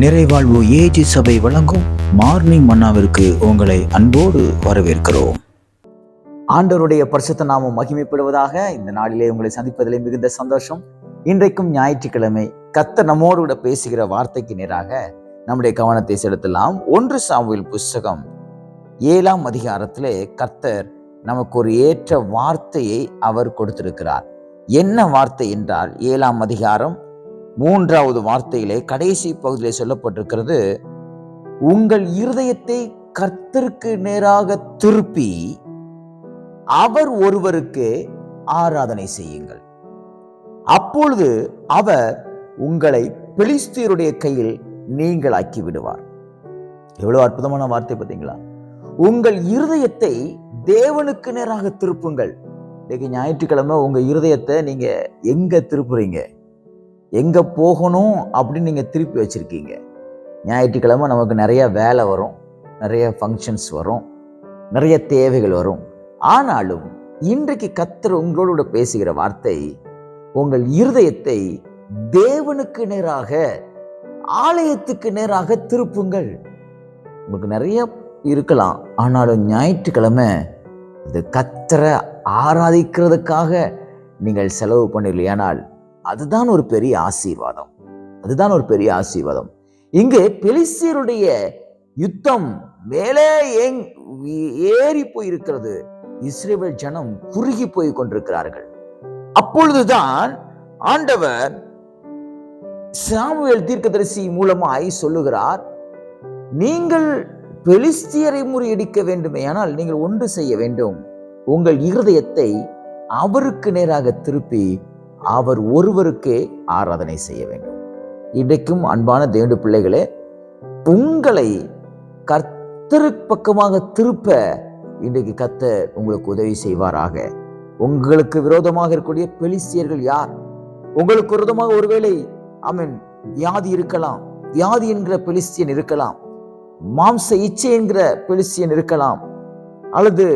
நிறைவாழ்வு AG சபை வழங்கும் morning மன்னாவிற்கு உங்களை அன்போடு வரவேற்கிறோம். ஆண்டவருடைய பரிசுத்த நாமம் மகிமைப்படுவதாக இந்த நாளிலே உங்களை சந்திப்பதிலே மிகுந்த சந்தோஷம். இன்றைக்கும் ஞாயிற்றுக்கிழமை கர்த்தர் நம்மோடு கூட பேசுகிற வார்த்தைக்கு நேராக நம்முடைய கவனத்தை செலுத்தலாம். ஒன்று சாமுவில் புஸ்தகம் ஏழாம் அதிகாரத்திலே கர்த்தர் நமக்கு ஒரு ஏற்ற வார்த்தையை அவர் கொடுத்திருக்கிறார். என்ன வார்த்தை என்றால் ஏழாம் அதிகாரம் மூன்றாவது வார்த்தையிலே கடைசி பகுதியிலே சொல்லப்பட்டிருக்கிறது உங்கள் இருதயத்தை கர்த்தருக்கு நேராக திருப்பி அவர் ஒருவருக்கு ஆராதனை செய்யுங்கள். அப்பொழுது அவர் உங்களை பிலிஸ்தீருடைய கையில் நீங்கள் ஆக்கி விடுவார். எவ்வளவு அற்புதமான வார்த்தை பார்த்தீங்களா? உங்கள் இருதயத்தை தேவனுக்கு நேராக திருப்புங்கள். இன்னைக்கு ஞாயிற்றுக்கிழமை உங்க இருதயத்தை நீங்க எங்க திருப்புறீங்க? எங்கே போகணும் அப்படின்னு நீங்கள் திருப்பி வச்சுருக்கீங்க. ஞாயிற்றுக்கிழமை நமக்கு நிறைய வேலை வரும் நிறைய ஃபங்க்ஷன்ஸ் வரும் நிறைய தேவைகள் வரும். ஆனாலும் இன்றைக்கு கத்தர் உங்களோட பேசுகிற வார்த்தை உங்கள் இருதயத்தை தேவனுக்கு நேராக ஆலயத்துக்கு நேராக திருப்புங்கள். உங்களுக்கு நிறைய இருக்கலாம். ஆனாலும் ஞாயிற்றுக்கிழமை இது கத்தரை ஆராதிக்கிறதுக்காக நீங்கள் செலவு பண்ணலையானால் அதுதான் ஒரு பெரிய ஆசீர்வாதம். அதுதான் ஒரு பெரிய ஆசீர்வாதம். இங்கே பெலிஸ்தியருடைய யுத்தம் மேலே ஏங் ஏறி போயிருக்கிறது. இஸ்ரேல் ஜனம் குறுகி போய் கொண்டிருக்கிறார்கள். அப்பொழுதுதான் ஆண்டவர் சாமுவேல் தீர்க்கதரிசி மூலமாய் சொல்லுகிறார் நீங்கள் பெலிஸ்தியரை முறியடிக்க வேண்டுமேயானால் நீங்கள் ஒன்று செய்ய வேண்டும். உங்கள் இருதயத்தை அவருக்கு நேராக திருப்பி அவர் ஒருவருக்கே ஆராதனை செய்ய வேண்டும். இன்றைக்கும் அன்பான தேவண்டு பிள்ளைகளே உங்களை கர்த்தரு பக்கமாக திருப்ப இன்றைக்கு கத்த உங்களுக்கு உதவி செய்வாராக. உங்களுக்கு விரோதமாக இருக்கக்கூடிய பெலிசியர்கள் யார்? உங்களுக்கு விரோதமாக ஒருவேளை அமீன் வியாதி இருக்கலாம் வியாதி என்கிற பெலிஸ்தியன் இருக்கலாம் மாம்ச இச்சை என்கிற பெலிஸ்தியன் இருக்கலாம் அல்லது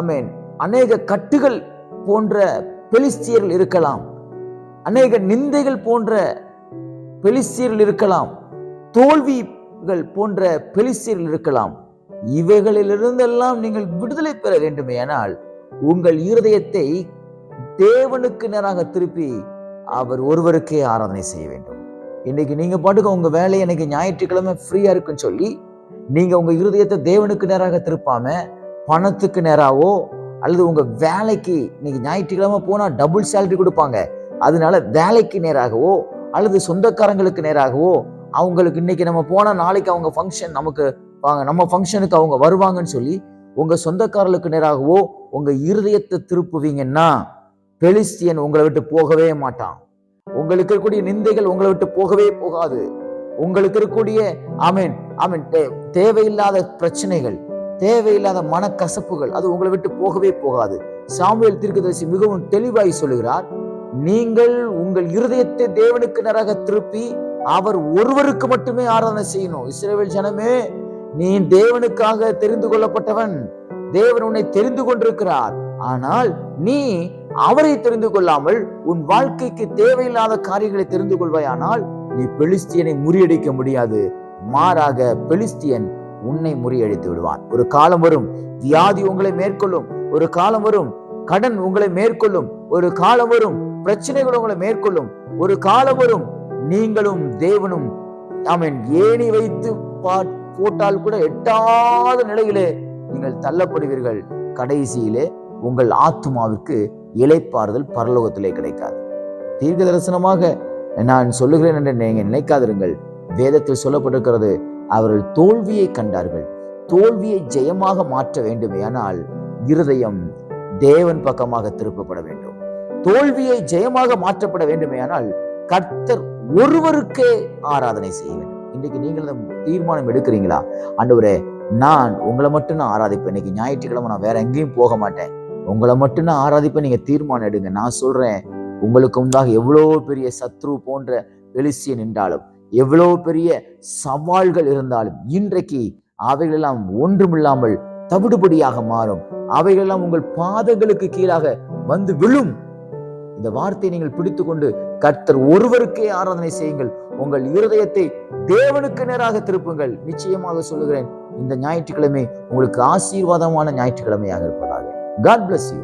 அமீன் அநேக கட்டுகள் போன்ற பெலிஸ்தியர்கள் இருக்கலாம். அநேக நிந்தைகள் போன்ற பெலிஸ்தியர்கள் இருக்கலாம் தோல்விகள் போன்ற பெலிஸ்தியர்கள் இருக்கலாம். இவைகளிலிருந்தெல்லாம் நீங்கள் விடுதலை பெற வேண்டுமேயானால் உங்கள் இருதயத்தை தேவனுக்கு நேராக திருப்பி அவர் ஒருவருக்கே ஆராதனை செய்ய வேண்டும். இன்னைக்கு நீங்க பாட்டுக்கு உங்க வேலை எனக்கு ஞாயிற்றுக்கிழமை ஃப்ரீயா இருக்குன்னு சொல்லி நீங்க உங்க இருதயத்தை தேவனுக்கு நேராக திருப்பாம பணத்துக்கு நேராவோ அல்லது உங்க வேலைக்கு இன்னைக்கு ஞாயிற்றுக்கிழமை போனா டபுள் சேலரி கொடுப்பாங்க. அதனால வேலைக்கு நேராகவோ அல்லது சொந்தக்காரங்களுக்கு நேராகவோ அவங்களுக்கு இன்னைக்கு நம்ம போனால் நாளைக்கு அவங்க ஃபங்க்ஷன் நமக்கு வாங்க நம்ம ஃபங்க்ஷனுக்கு அவங்க வருவாங்கன்னு சொல்லி உங்கள் சொந்தக்காரர்களுக்கு நேராகவோ உங்கள் இருதயத்தை திருப்புவீங்கன்னா பெலிஸ்தியன் உங்களை விட்டு போகவே மாட்டான். உங்களுக்கு இருக்கக்கூடிய நிந்தைகள் உங்களை விட்டு போகவே போகாது. உங்களுக்கு இருக்கக்கூடிய ஆமீன் ஆமீன் தேவையில்லாத பிரச்சனைகள் தேவையில்லாத மனக்கசப்புகள் அது உங்களை விட்டு போகவே போகாது. சாமுவேல் தீர்க்கதரிசி மிகவும் தெளிவாய் சொல்லுகிறார் நீங்கள் உங்கள் இருதயத்தை தேவனுக்கு நேராக திருப்பி அவர் ஒருவருக்கு மட்டுமே ஆராதனை செய்யணும். இஸ்ரேவேல் ஜனமே நீ தேவனுக்காக தெரிந்து கொள்ளப்பட்டவன். தேவன் உன்னை தெரிந்து கொண்டிருக்கிறார். ஆனால் நீ அவரை தெரிந்து கொள்ளாமல் உன் வாழ்க்கைக்கு தேவையில்லாத காரியங்களை தெரிந்து கொள்வாயானால் நீ பெலிஸ்தியனை முறியடிக்க முடியாது. மாறாக பெலிஸ்தியன் உன்னை முறியடித்து விடுவான். ஒரு காலம் வரும் வியாதி உங்களை மேற்கொள்ளும். ஒரு காலம் வரும் கடன் உங்களை மேற்கொள்ளும். ஒரு காலம் வரும் பிரச்சனைகள் உங்களை மேற்கொள்ளும். ஒரு காலம் வரும் நீங்களும் தேவனும் ஆமென் ஏணி வைத்து போட்டால் கூட எட்டாத நிலையிலே நீங்கள் தள்ளப்படுவீர்கள். கடைசியிலே உங்கள் ஆத்மாவிற்கு இலைப்பாறுதல் பரலோகத்திலே கிடைக்காது. தீர்க்க தரிசனமாக நான் சொல்லுகிறேன் என்று நீங்கள் நினைக்காதிருங்கள். வேதத்தில் சொல்லப்பட்டிருக்கிறது அவர்கள் தோல்வியை கண்டார்கள். தோல்வியை ஜெயமாக மாற்ற வேண்டுமேயானால் இருதயம் தேவன் பக்கமாக திருப்பப்பட வேண்டும். தோல்வியை ஜெயமாக மாற்றப்பட வேண்டுமேயானால் கர்த்தர் ஒருவருக்கே ஆராதனை செய்ய வேண்டும். இன்னைக்கு நீங்கள் இந்த தீர்மானம் எடுக்கிறீங்களா? ஆண்டவரே நான் உங்களை மட்டும் நான் ஆராதிப்பேன். இன்னைக்கு ஞாயிற்றுக்கிழமை நான் வேற எங்கேயும் போக மாட்டேன். உங்களை மட்டும் நான் ஆராதிப்பேன். நீங்க தீர்மானம் எடுங்க. நான் சொல்றேன் உங்களுக்கு முன்பாக எவ்வளோ பெரிய சத்ரு போன்ற வெளிசிய நின்றாலும் எவ்வளோ பெரிய சவால்கள் இருந்தாலும் இன்றைக்கு அவைகளெல்லாம் ஒன்றுமில்லாமல் தவிடுபடியாக மாறும். அவைகளெல்லாம் உங்கள் பாதங்களுக்கு கீழாக வந்து விழும். இந்த வார்த்தையை நீங்கள் பிடித்துக்கொண்டு கர்த்தர் ஒருவருக்கே ஆராதனை செய்யுங்கள். உங்கள் இருதயத்தை தேவனுக்கு நேராக திருப்புங்கள். நிச்சயமாக சொல்லுகிறேன் இந்த ஞாயிற்றுக்கிழமை உங்களுக்கு ஆசீர்வாதமான ஞாயிற்றுக்கிழமையாக இருப்பதாக. God bless you